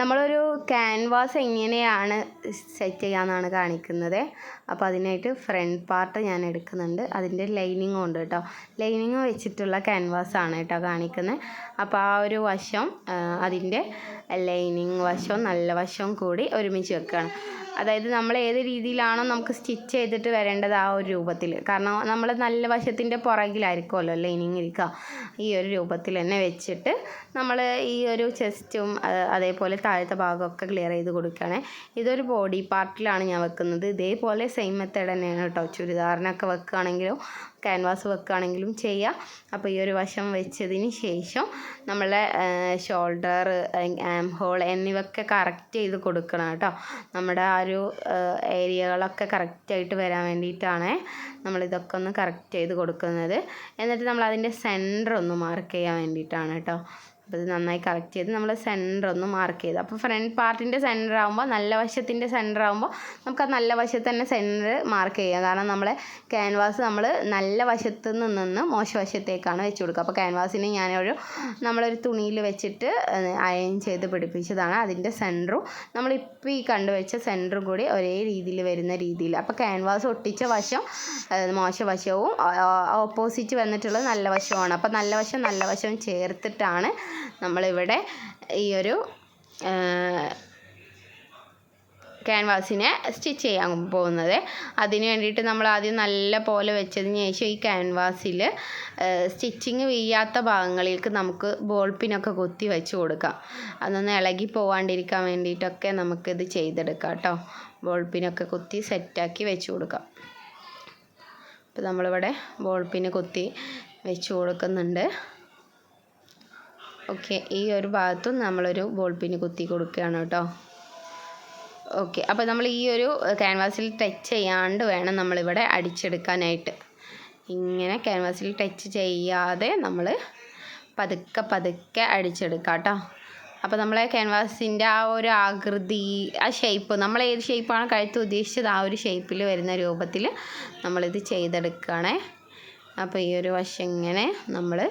നമ്മളൊരു ക്യാൻവാസ് എങ്ങനെയാണ് സെറ്റ് ചെയ്യാമെന്നാണ് കാണിക്കുന്നത്. അപ്പോൾ അതിനായിട്ട് ഫ്രണ്ട് പാർട്ട് ഞാൻ എടുക്കുന്നുണ്ട്. അതിന്റെ ലൈനിങ് ഉണ്ട് കേട്ടോ ലൈനിങ് വെച്ചിട്ടുള്ള ക്യാൻവാസാണ് കേട്ടോ കാണിക്കുന്നത് അപ്പോൾ ആ ഒരു വശം അതിന്റെ ലൈനിങ് വശവും നല്ല വശവും കൂടി ഒരുമിച്ച് വെക്കുകയാണ് അതായത് നമ്മൾ ഏത് രീതിയിലാണോ നമുക്ക് സ്റ്റിച്ച് ചെയ്തിട്ട് വരേണ്ടത് ആ ഒരു രൂപത്തിൽ. കാരണം നമ്മൾ നല്ല വശത്തിന്റെ പുറകിലായിരിക്കുമല്ലോ ലൈനിങ് ഇരിക്കുക ഈ ഒരു രൂപത്തിൽ തന്നെ വെച്ചിട്ട് നമ്മൾ ഈ ഒരു ചെസ്റ്റും അതേപോലെ താഴത്തെ ഭാഗമൊക്കെ ക്ലിയർ ചെയ്ത് കൊടുക്കുകയാണ്. ഇതൊരു ബോഡി പാർട്ടിലാണ് ഞാൻ വെക്കുന്നത്. ഇതേപോലെ സെയിം മെത്തേഡ് തന്നെയാണ് കേട്ടോ. ചുരിദാറിനൊക്കെ വെക്കുകയാണെങ്കിലും ക്യാൻവാസ് വെക്കുകയാണെങ്കിലും ചെയ്യാം. അപ്പോൾ ഈ ഒരു വശം വെച്ചതിന് ശേഷം നമ്മളെ ഷോൾഡർ ആം ഹോൾ എന്നിവയൊക്കെ കറക്റ്റ് ചെയ്ത് കൊടുക്കണം കേട്ടോ. നമ്മുടെ ആ ഒരു ഏരിയകളൊക്കെ കറക്റ്റായിട്ട് വരാൻ വേണ്ടിയിട്ടാണ് നമ്മളിതൊക്കെ ഒന്ന് കറക്റ്റ് ചെയ്ത് കൊടുക്കുന്നത്. എന്നിട്ട് നമ്മൾ അതിന്റെ സെന്റർ ഒന്ന് മാർക്ക് ചെയ്യാൻ വേണ്ടിയിട്ടാണ് കേട്ടോ. അപ്പോൾ ഇത് നന്നായി കറക്റ്റ് ചെയ്ത് നമ്മൾ സെന്റർ ഒന്ന് മാർക്ക് ചെയ്ത്. അപ്പോൾ ഫ്രണ്ട് പാർട്ടിന്റെ സെന്റർ ആകുമ്പോൾ നല്ല വശത്തിന്റെ സെന്റർ ആകുമ്പോൾ നമുക്ക് ആ നല്ല വശത്ത് തന്നെ സെന്റർ മാർക്ക് ചെയ്യാം. കാരണം നമ്മളെ ക്യാൻവാസ് നമ്മൾ നല്ല വശത്ത് നിന്ന് മോശവശത്തേക്കാണ് വെച്ച് കൊടുക്കുക. അപ്പോൾ ക്യാൻവാസിനെ ഞാനൊരു നമ്മളൊരു തുണിയിൽ വെച്ചിട്ട് അയൺ ചെയ്ത് പിടിപ്പിച്ചതാണ്. അതിന്റെ സെന്ററും നമ്മളിപ്പോൾ ഈ കണ്ടുവച്ച സെന്ററും കൂടി ഒരേ രീതിയിൽ വരുന്ന രീതിയിൽ. അപ്പോൾ ക്യാൻവാസ് ഒട്ടിച്ച വശം മോശവശവും ഓപ്പോസിറ്റ് വന്നിട്ടുള്ളത് നല്ല വശമാണ് അപ്പോൾ നല്ല വശം നല്ല വശവും ചേർത്തിട്ടാണ് നമ്മളിവിടെ ഈ ഒരു ക്യാൻവാസിനെ സ്റ്റിച്ച് ചെയ്യാൻ പോകുന്നത്. അതിന് വേണ്ടിയിട്ട് നമ്മൾ ആദ്യം നല്ല പോലെ വെച്ചതിന് ശേഷം ഈ ക്യാൻവാസിൽ സ്റ്റിച്ചിങ് വീഴാത്ത ഭാഗങ്ങളിലേക്ക് നമുക്ക് ബോൾ പിന്നൊക്കെ കുത്തി വെച്ച് കൊടുക്കാം. അതൊന്ന് ഇളകി പോവാണ്ടിരിക്കാൻ വേണ്ടിയിട്ടൊക്കെ നമുക്കിത് ചെയ്തെടുക്കാം കേട്ടോ. ബോൾ പിന്നൊക്കെ കുത്തി സെറ്റാക്കി വെച്ച് കൊടുക്കാം. അപ്പോൾ നമ്മളിവിടെ ബോൾ പിന്ന് കുത്തി വെച്ച് കൊടുക്കുന്നുണ്ട്. ഓക്കെ ഈ ഒരു ഭാഗത്തും നമ്മളൊരു ബോൾ പിൻ കുത്തി കൊടുക്കുകയാണ് കേട്ടോ. ഓക്കെ അപ്പോൾ നമ്മൾ ഈ ഒരു ക്യാൻവാസിൽ ടച്ച് ചെയ്യാണ്ട് വേണം നമ്മളിവിടെ അടിച്ചെടുക്കാനായിട്ട്. ഇങ്ങനെ ക്യാൻവാസിൽ ടച്ച് ചെയ്യാതെ നമ്മൾ പതുക്കെ പതുക്കെ അടിച്ചെടുക്കാം കേട്ടോ. അപ്പോൾ നമ്മളെ ക്യാൻവാസിന്റെ ആ ഒരു ആകൃതി ആ ഷേപ്പ് നമ്മൾ ഏത് ഷേപ്പാണ് കഴുത്ത് ഉദ്ദേശിച്ചത് ആ ഒരു ഷേപ്പിൽ വരുന്ന രൂപത്തിൽ നമ്മളിത് ചെയ്തെടുക്കുകയാണേ. അപ്പോൾ ഈ ഒരു വശം ഇങ്ങനെ നമ്മൾ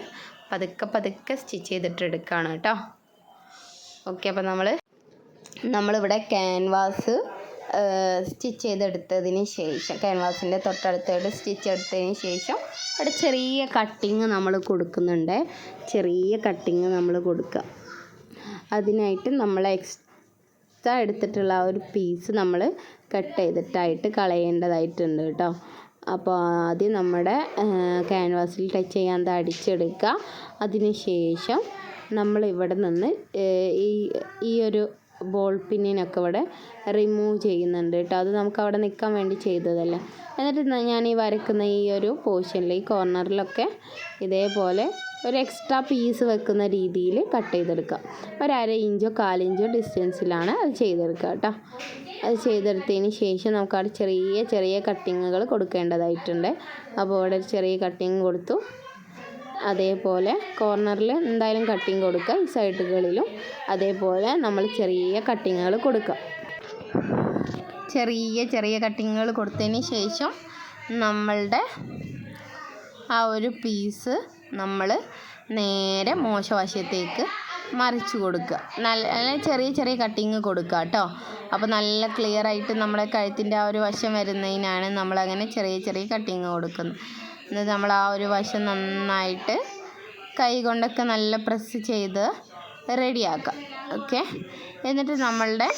പതുക്കെ പതുക്കെ സ്റ്റിച്ച് ചെയ്തിട്ട് എടുക്കുകയാണ് കേട്ടോ. ഓക്കെ അപ്പോൾ നമ്മൾ നമ്മളിവിടെ ക്യാൻവാസ് സ്റ്റിച്ച് ചെയ്തെടുത്തതിന് ശേഷം ക്യാൻവാസിന്റെ തൊട്ടടുത്തായിട്ട് സ്റ്റിച്ച് എടുത്തതിന് ശേഷം അവിടെ ചെറിയ കട്ടിങ് നമ്മൾ കൊടുക്കുന്നുണ്ട്. ചെറിയ കട്ടിങ് നമ്മൾ കൊടുക്കുക. അതിനായിട്ട് നമ്മൾ എക്സ്ട്രാ എടുത്തിട്ടുള്ള ആ ഒരു പീസ് നമ്മൾ കട്ട് ചെയ്തിട്ടായിട്ട് കളയേണ്ടതായിട്ടുണ്ട് കേട്ടോ. അപ്പോൾ ആദ്യം നമ്മുടെ ക്യാൻവാസിൽ ടച്ച് ചെയ്യാൻ അടിച്ചെടുക്കുക. അതിന് ശേഷം നമ്മൾ ഇവിടെ നിന്ന് ഈ ഈ ഒരു ബോൾ പിന്നിനൊക്കെ ഇവിടെ റിമൂവ് ചെയ്യുന്നുണ്ട് കേട്ടോ. അത് നമുക്ക് അവിടെ നിൽക്കാൻ വേണ്ടി ചെയ്തതല്ല. എന്നിട്ട് ഞാൻ ഈ വരക്കുന്ന ഈ ഒരു പോർഷനിൽ ഈ കോർണറിലൊക്കെ ഇതേപോലെ ഒരു എക്സ്ട്രാ പീസ് വെക്കുന്ന രീതിയിൽ കട്ട് ചെയ്തെടുക്കുക. ഒരു അര ഇഞ്ചോ കാലിഞ്ചോ ഡിസ്റ്റൻസിലാണ് അത് ചെയ്തെടുക്കുക കേട്ടോ. അത് ചെയ്തെടുത്തതിന് ശേഷം നമുക്ക് അവിടെ ചെറിയ ചെറിയ കട്ടിങ്ങുകൾ കൊടുക്കേണ്ടതായിട്ടുണ്ട്. അപ്പോൾ അവിടെ ചെറിയ കട്ടിങ് കൊടുത്തു. അതേപോലെ കോർണറിൽ എന്തായാലും കട്ടിങ് കൊടുക്കുക. ഈ സൈഡുകളിലും അതേപോലെ നമ്മൾ ചെറിയ കട്ടിങ്ങുകൾ കൊടുക്കുക. ചെറിയ ചെറിയ കട്ടിങ്ങുകൾ കൊടുത്തതിന് ശേഷം നമ്മളുടെ ആ ഒരു പീസ് നമ്മൾ നേരെ മോശവശത്തേക്ക് മറിച്ച് കൊടുക്കുക. നല്ല ചെറിയ ചെറിയ കട്ടിങ് കൊടുക്കുക കേട്ടോ. അപ്പോൾ നല്ല ക്ലിയർ ആയിട്ട് നമ്മുടെ കഴുത്തിന്റെ ആ ഒരു വശം വരുന്നതിനാണ് നമ്മളങ്ങനെ ചെറിയ ചെറിയ കട്ടിങ് കൊടുക്കുന്നത്. എന്നിട്ട് നമ്മൾ ആ ഒരു വശം നന്നായിട്ട് കൈ കൊണ്ടൊക്കെ നല്ല പ്രസ് ചെയ്ത് റെഡിയാക്കുക ഓക്കെ എന്നിട്ട് നമ്മളുടെ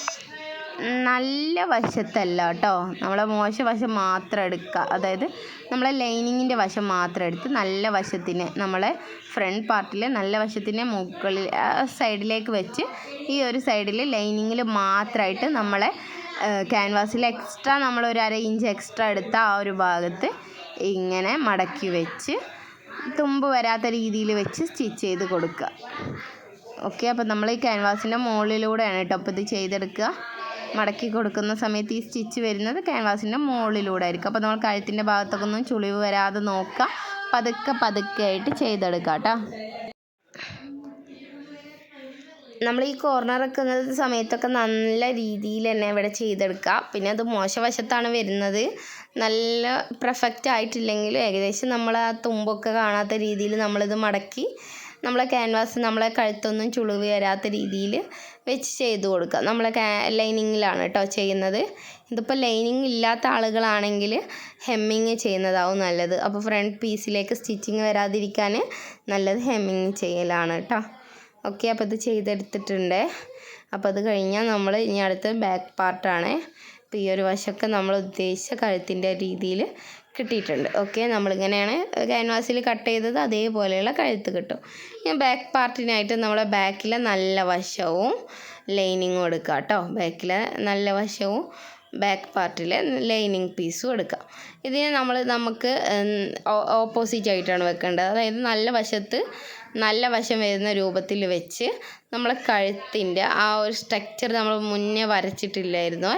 നല്ല വശത്തല്ല കേട്ടോ. നമ്മളെ മോശ വശം മാത്രം എടുക്കുക അതായത് നമ്മളെ ലൈനിങ്ങിന്റെ വശം മാത്രം എടുത്ത് നല്ല വശത്തിന് നമ്മളെ ഫ്രണ്ട് പാർട്ടിൽ നല്ല വശത്തിന്റെ മുകളിൽ സൈഡിലേക്ക് വെച്ച് ഈ ഒരു സൈഡിൽ ലൈനിങ്ങിൽ മാത്രമായിട്ട് നമ്മളെ ക്യാൻവാസിൽ എക്സ്ട്രാ നമ്മളൊരു അര ഇഞ്ച് എക്സ്ട്രാ എടുത്ത ആ ഒരു ഭാഗത്ത് ഇങ്ങനെ മടക്കി വെച്ച് തുമ്പ് വരാത്ത രീതിയിൽ വെച്ച് സ്റ്റിച്ച് ചെയ്ത് കൊടുക്കുക. ഓക്കെ അപ്പോൾ നമ്മൾ ഈ ക്യാൻവാസിന്റെ മുകളിലൂടെയാണ് കേട്ടോ അപ്പോൾ ഇത് ചെയ്തെടുക്കുക. മടക്കി കൊടുക്കുന്ന സമയത്ത് ഈ സ്റ്റിച്ച് വരുന്നത് ക്യാൻവാസിന്റെ മുകളിലൂടെ ആയിരിക്കും അപ്പോൾ നമ്മൾ കഴുത്തിന്റെ ഭാഗത്തൊക്കെ ഒന്നും ചുളിവ് വരാതെ നോക്കുക. പതുക്കെ പതുക്കെ ആയിട്ട് ചെയ്തെടുക്കുക കേട്ടോ. നമ്മൾ ഈ കോർണർ വെക്കുന്ന സമയത്തൊക്കെ നല്ല രീതിയിൽ തന്നെ ഇവിടെ ചെയ്തെടുക്കുക. പിന്നെ അത് മോശവശത്താണ് വരുന്നത്. നല്ല പെർഫെക്റ്റ് ആയിട്ടില്ലെങ്കിലും ഏകദേശം നമ്മൾ ആ തുമ്പൊക്കെ കാണാത്ത രീതിയിൽ നമ്മളിത് മടക്കി നമ്മളെ ക്യാൻവാസ് നമ്മളെ കഴുത്തൊന്നും ചുളിവ് വരാത്ത രീതിയിൽ വെച്ച് ചെയ്ത് കൊടുക്കുക. നമ്മൾ ലൈനിങ്ങിലാണ് കേട്ടോ ചെയ്യുന്നത്. ഇതിപ്പോൾ ലൈനിങ് ഇല്ലാത്ത ആളുകളാണെങ്കിൽ ഹെമ്മിങ് ചെയ്യുന്നതാവും നല്ലത്. അപ്പോൾ ഫ്രണ്ട് പീസിലേക്ക് സ്റ്റിച്ചിങ് വരാതിരിക്കാൻ നല്ലത് ഹെമ്മിങ് ചെയ്യലാണ് കേട്ടോ ഓക്കെ അപ്പോൾ ഇത് ചെയ്തെടുത്തിട്ടുണ്ട്. അപ്പോൾ അത് കഴിഞ്ഞാൽ നമ്മൾ ഇനി അടുത്ത ബാക്ക് പാർട്ടാണ്. അപ്പോൾ ഈ ഒരു വശമൊക്കെ നമ്മൾ ഉദ്ദേശിച്ച കഴുത്തിന്റെ രീതിയിൽ കിട്ടിയിട്ടുണ്ട്. ഓക്കെ നമ്മളിങ്ങനെയാണ് ക്യാൻവാസിൽ കട്ട് ചെയ്തത്. അതേപോലെയുള്ള കഴുത്ത് കിട്ടും. ഞാൻ ബാക്ക് പാർട്ടിനായിട്ട് നമ്മളെ ബാക്കിലെ നല്ല വശവും ലൈനിങ്ങും എടുക്കുക കേട്ടോ. ബാക്കിലെ നല്ല വശവും ബാക്ക് പാർട്ടിൽ ലൈനിങ് പീസും എടുക്കാം. ഇതിനെ നമ്മൾ നമുക്ക് ഓപ്പോസിറ്റ് ആയിട്ടാണ് വെക്കേണ്ടത്. അതായത് നല്ല വശത്ത് നല്ല വശം വരുന്ന രൂപത്തിൽ വെച്ച് നമ്മളെ കഴുത്തിന്റെ ആ ഒരു സ്ട്രക്ചർ നമ്മൾ മുന്നേ വരച്ചിട്ടില്ലായിരുന്നു.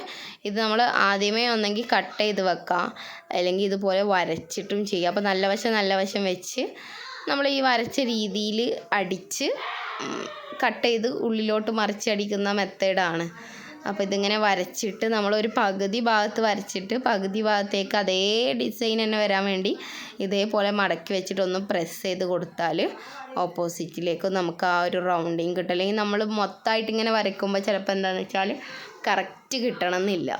ഇത് നമ്മൾ ആദ്യമേ ഒന്നെങ്കിൽ കട്ട് ചെയ്ത് വെക്കാം. അല്ലെങ്കിൽ ഇതുപോലെ വരച്ചിട്ടും ചെയ്യാം. അപ്പോൾ നല്ല വശം നല്ല വശം വെച്ച് നമ്മൾ ഈ വരച്ച രീതിയിൽ അടിച്ച് കട്ട് ചെയ്ത് ഉള്ളിലോട്ട് മറിച്ചടിക്കുന്ന മെത്തേഡാണ് അപ്പോൾ ഇതിങ്ങനെ വരച്ചിട്ട് നമ്മളൊരു പകുതി ഭാഗത്ത് വരച്ചിട്ട് പകുതി ഭാഗത്തേക്ക് അതേ ഡിസൈൻ തന്നെ വരാൻ വേണ്ടി ഇതേപോലെ മടക്കി വെച്ചിട്ട് ഒന്ന് പ്രസ് ചെയ്ത് കൊടുത്താൽ ഓപ്പോസിറ്റിലേക്ക് നമുക്ക് ആ ഒരു റൗണ്ടിങ് കിട്ടും. അല്ലെങ്കിൽ നമ്മൾ മൊത്തമായിട്ട് ഇങ്ങനെ വരയ്ക്കുമ്പോൾ ചിലപ്പോൾ എന്താണെന്ന് വെച്ചാൽ കറക്റ്റ് കിട്ടണമെന്നില്ല.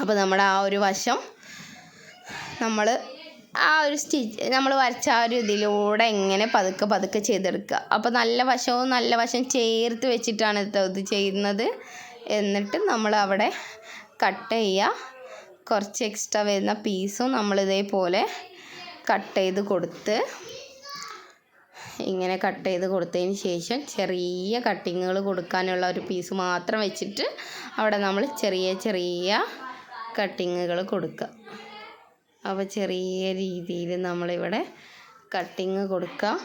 അപ്പോൾ നമ്മുടെ ആ ഒരു വശം നമ്മൾ ആ ഒരു സ്റ്റിച്ച് നമ്മൾ വരച്ച ആ ഒരു ഇതിലൂടെ എങ്ങനെ പതുക്കെ പതുക്കെ ചെയ്തെടുക്കുക. അപ്പോൾ നല്ല വശവും നല്ല വശം ചേർത്ത് വെച്ചിട്ടാണ് ഇത് ചെയ്യുന്നത്. എന്നിട്ട് നമ്മൾ അവിടെ കട്ട് ചെയ്യുക കുറച്ച് എക്സ്ട്രാ വരുന്ന പീസും നമ്മൾ ഇതേപോലെ കട്ട് ചെയ്ത് കൊടുത്ത് ഇങ്ങനെ കട്ട് ചെയ്ത് കൊടുത്തതിന് ശേഷം ചെറിയ കട്ടിങ്ങുകൾ കൊടുക്കാനുള്ള ഒരു പീസ് മാത്രം വെച്ചിട്ട് അവിടെ നമ്മൾ ചെറിയ ചെറിയ കട്ടിങ്ങുകൾ കൊടുക്കുക. അപ്പോൾ ചെറിയ രീതിയിൽ നമ്മളിവിടെ കട്ടിങ് കൊടുക്കുക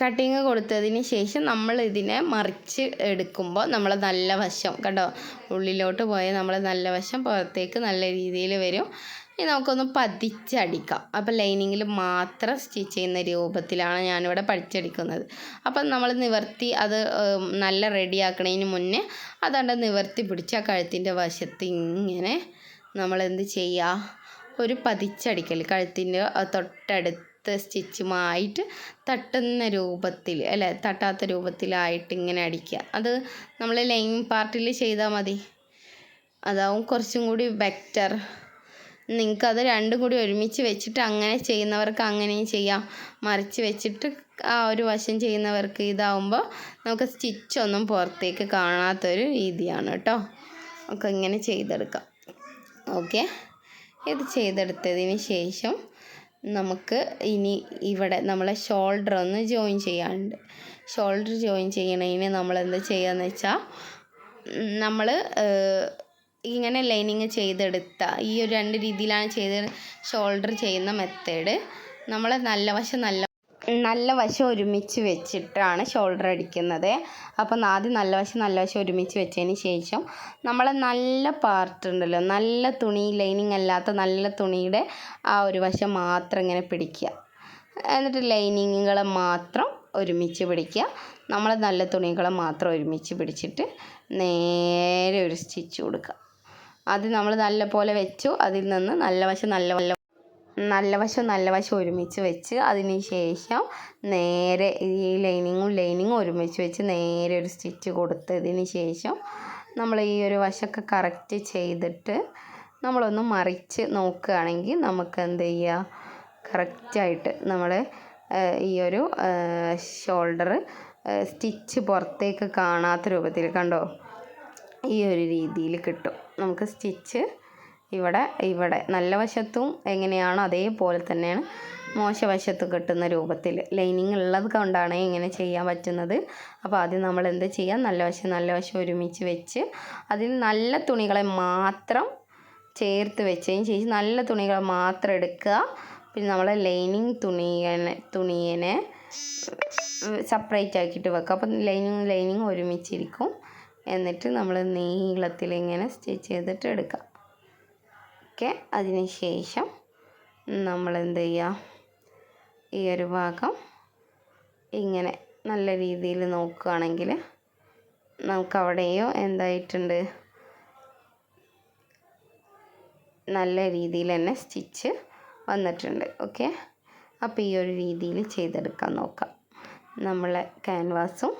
കട്ടിങ് കൊടുത്തതിന് ശേഷം നമ്മൾ ഇതിനെ മറിച്ച് എടുക്കുമ്പോൾ നമ്മൾ നല്ല വശം കണ്ടോ? ഉള്ളിലോട്ട് പോയ നമ്മൾ നല്ല വശം പുറത്തേക്ക് നല്ല രീതിയിൽ വരും. ഇനി നമുക്കൊന്ന് പതിച്ചടിക്കാം. അപ്പോൾ ലൈനിങ്ങിൽ മാത്രം സ്റ്റിച്ച് ചെയ്യുന്ന രൂപത്തിലാണ് ഞാനിവിടെ പഠിച്ചെടുക്കുന്നത് അപ്പം നമ്മൾ നിവർത്തി അത് നല്ല റെഡി റെഡിയാക്കണതിന് മുന്നേ അതുകൊണ്ട് നിവർത്തി പിടിച്ച് കഴുത്തിന്റെ വശത്ത് ഇങ്ങനെ നമ്മളെന്ത് ചെയ്യുക? ഒരു പതിച്ചടിക്കൽ കഴുത്തിന്റെ തൊട്ടടുത്ത് സ്റ്റിച്ചുമായിട്ട് തട്ടുന്ന രൂപത്തിൽ അല്ലേ? തട്ടാത്ത രൂപത്തിലായിട്ട് ഇങ്ങനെ അടിക്കുക. അത് നമ്മൾ ലൈൻ പാർട്ടിൽ ചെയ്താൽ മതി. അതാവും കുറച്ചും കൂടി ബെറ്റർ. നിങ്ങൾക്കത് രണ്ടും കൂടി ഒരുമിച്ച് വെച്ചിട്ട് അങ്ങനെ ചെയ്യുന്നവർക്ക് അങ്ങനെയും ചെയ്യാം. മറിച്ച് വെച്ചിട്ട് ആ ഒരു വശം ചെയ്യുന്നവർക്ക് ഇതാവുമ്പോൾ നമുക്ക് സ്റ്റിച്ചൊന്നും പുറത്തേക്ക് കാണാത്തൊരു രീതിയാണ് കേട്ടോ. ഒക്കെ ഇങ്ങനെ ചെയ്തെടുക്കാം. ഓക്കെ? ഇത് ചെയ്തെടുത്തതിന് ശേഷം നമുക്ക് ഇനി ഇവിടെ നമ്മളെ ഷോൾഡർ ഒന്ന് ജോയിൻ ചെയ്യാനുണ്ട്. ഷോൾഡർ ജോയിൻ ചെയ്യണതിന് നമ്മൾ എന്താ ചെയ്യാന്ന് വെച്ചാൽ നമ്മൾ ഇങ്ങനെ ലൈനിങ് ചെയ്തെടുത്ത ഈ ഒരു രണ്ട് രീതിയിലാണ് ചെയ്ത് ഷോൾഡർ ചെയ്യുന്ന മെത്തേഡ് നമ്മളെ നല്ല വശം നല്ല നല്ല വശം ഒരുമിച്ച് വെച്ചിട്ടാണ് ഷോൾഡർ അടിക്കുന്നത്. അപ്പം ആദ്യം നല്ല വശം നല്ല വശം ഒരുമിച്ച് വെച്ചതിന് ശേഷം നമ്മൾ നല്ല പാർട്ട് ഉണ്ടല്ലോ നല്ല തുണി ലൈനിങ് അല്ലാത്ത നല്ല തുണിയുടെ ആ ഒരു വശം മാത്രം ഇങ്ങനെ പിടിക്കുക. എന്നിട്ട് ലൈനിങ്ങുകൾ മാത്രം ഒരുമിച്ച് പിടിക്കുക. നമ്മൾ നല്ല തുണികൾ മാത്രം ഒരുമിച്ച് പിടിച്ചിട്ട് നേരെ ഒരു സ്റ്റിച്ച് കൊടുക്കുക. അത് നമ്മൾ നല്ല പോലെ വെച്ചു. അതിൽ നിന്ന് നല്ല വശം നല്ല നല്ല നല്ല വശം നല്ല വശം ഒരുമിച്ച് വെച്ച് അതിന് ശേഷം നേരെ ഈ ലൈനിങ്ങും ലൈനിങ്ങും ഒരുമിച്ച് വെച്ച് നേരെ ഒരു സ്റ്റിച്ച് കൊടുത്തതിന് ശേഷം നമ്മൾ ഈ ഒരു വശമൊക്കെ കറക്റ്റ് ചെയ്തിട്ട് നമ്മളൊന്ന് മറിച്ച് നോക്കുകയാണെങ്കിൽ നമുക്ക് എന്ത് ചെയ്യുക കറക്റ്റായിട്ട് നമ്മൾ ഈ ഒരു ഷോൾഡർ സ്റ്റിച്ച് പുറത്തേക്ക് കാണാത്ത രൂപത്തിൽ കണ്ടോ? ഈ ഒരു രീതിയിൽ കിട്ടും. നമുക്ക് സ്റ്റിച്ച് ഇവിടെ ഇവിടെ. നല്ല വശത്തും എങ്ങനെയാണോ അതേപോലെ തന്നെയാണ് മോശവശത്ത് കെട്ടുന്ന രൂപത്തിൽ. ലൈനിങ് ഉള്ളത് കൊണ്ടാണ് ഇങ്ങനെ ചെയ്യാൻ പറ്റുന്നത്. അപ്പോൾ ആദ്യം നമ്മൾ എന്ത് ചെയ്യാം? നല്ല വശം നല്ല വശം ഒരുമിച്ച് വെച്ച് അതിൽ നല്ല തുണികളെ മാത്രം ചേർത്ത് വെച്ചതിന് ശേഷം നല്ല തുണികൾ മാത്രം എടുക്കുക. പിന്നെ നമ്മൾ ലൈനിങ് തുണിയനെ തുണിയനെ സെപ്പറേറ്റ് ആക്കിയിട്ട് വെക്കുക. അപ്പം ലൈനിങ് ലൈനിങ് ഒരുമിച്ചിരിക്കും. എന്നിട്ട് നമ്മൾ നീളത്തിൽ ഇങ്ങനെ സ്റ്റിച്ച് ചെയ്തിട്ട് എടുക്കാം ഓക്കെ അതിന് ശേഷം നമ്മൾ എന്ത് ചെയ്യുക ഈ ഒരു ഭാഗം ഇങ്ങനെ നല്ല രീതിയിൽ നോക്കുകയാണെങ്കിൽ നമുക്ക് അവിടെയോ എന്തായിട്ടുണ്ട്? നല്ല രീതിയിൽ തന്നെ സ്റ്റിച്ച് വന്നിട്ടുണ്ട് ഓക്കെ? അപ്പോൾ ഈ ഒരു രീതിയിൽ ചെയ്തെടുക്കാൻ നോക്കാം. നമ്മളെ ക്യാൻവാസും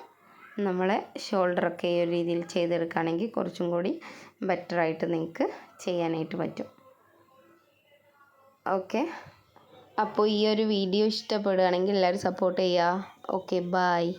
നമ്മളെ ഷോൾഡറൊക്കെ ഈ ഒരു രീതിയിൽ ചെയ്തെടുക്കുകയാണെങ്കിൽ കുറച്ചും കൂടി ബെറ്ററായിട്ട് നിങ്ങൾക്ക് ചെയ്യാനായിട്ട് പറ്റും. ഓക്കെ. അപ്പോൾ ഈ ഒരു വീഡിയോ ഇഷ്ടപ്പെടുകയാണെങ്കിൽ എല്ലാവരും സപ്പോർട്ട് ചെയ്യുക ഓക്കെ ബായ്